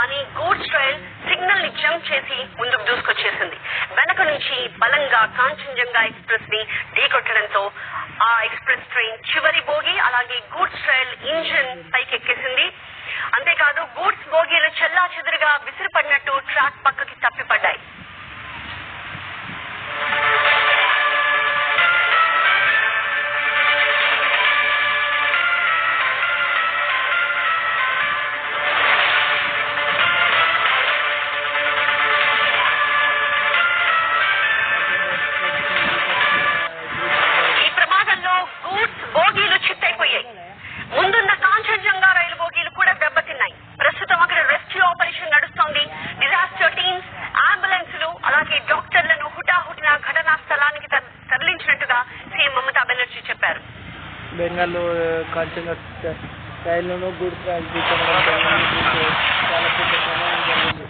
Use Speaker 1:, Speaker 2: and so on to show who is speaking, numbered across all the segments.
Speaker 1: కానీ goods train సిగ్నల్ని jump చేసి ముందుకు దూసుకొచ్చేసింది. వెనక నుంచి బలంగా కాంచన్జంగా ఎక్స్ప్రెస్ని ఢీకొట్టడంతో ఆ ఎక్స్ప్రెస్ ట్రైన్ చివరి బోగి అలాగే గూడ్స్ ట్రైన్ ఇంజిన్ పైకెక్కేసింది. అంతేకాదు గూడ్స్ బోగీలు చెల్లా చెదురుగా విసిరిపడినట్టు ట్రాక్
Speaker 2: బెంగాళూరు కాంచన రైలును గూడ్స్ రైలు చాలా పెద్ద ప్రమాదం జరిగింది.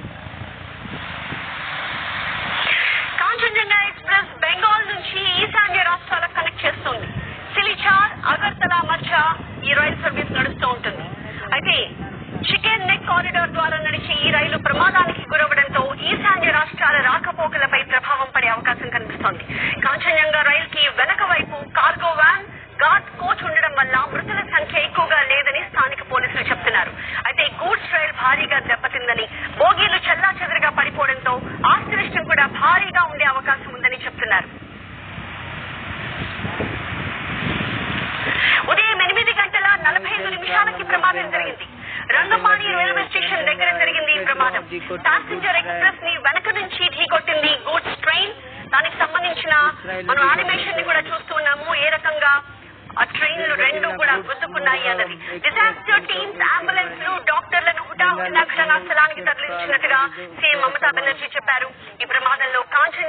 Speaker 1: కాంచన్జంగా ఎక్స్ప్రెస్ బెంగాల్ నుంచి ఈశాన్య రాష్ట్రాలకు కనెక్ట్ చేస్తుంది. సిలిచార్ అగర్తల మధ్య ఈ రైలు సర్వీస్ నడుస్తూ ఉంటుంది. అయితే చికెన్ నెక్ కారిడార్ ద్వారా నడిచే ఈ రైలు ప్రమాదానికి భారీగా దెబ్బతిందని బోగీలు చెల్లా పడిపోవడంతో ఆస్తి నష్టం కూడా భారీగా ఉండే అవకాశం ఉందని చెప్తున్నారు. ఉదయం ఎనిమిది గంటల నలభై ఐదు నిమిషాలకి ప్రమాదం జరిగింది. రంగపాణి రైల్వే స్టేషన్ దగ్గర జరిగింది ఈ ప్రమాదం. ప్యాసింజర్ ఎక్స్ప్రెస్ని వెనక నుంచి ఢీకొట్టింది గూడ్స్ ట్రైన్. దానికి సంబంధించిన మనం యానిమేషన్ని కూడా డాక్టర్లను హుటాహుటిన స్థలానికి తరలించినట్టుగా సీఎం మమతా బెనర్జీ చెప్పారు. ఈ ప్రమాదంలో కాంచన్జంగా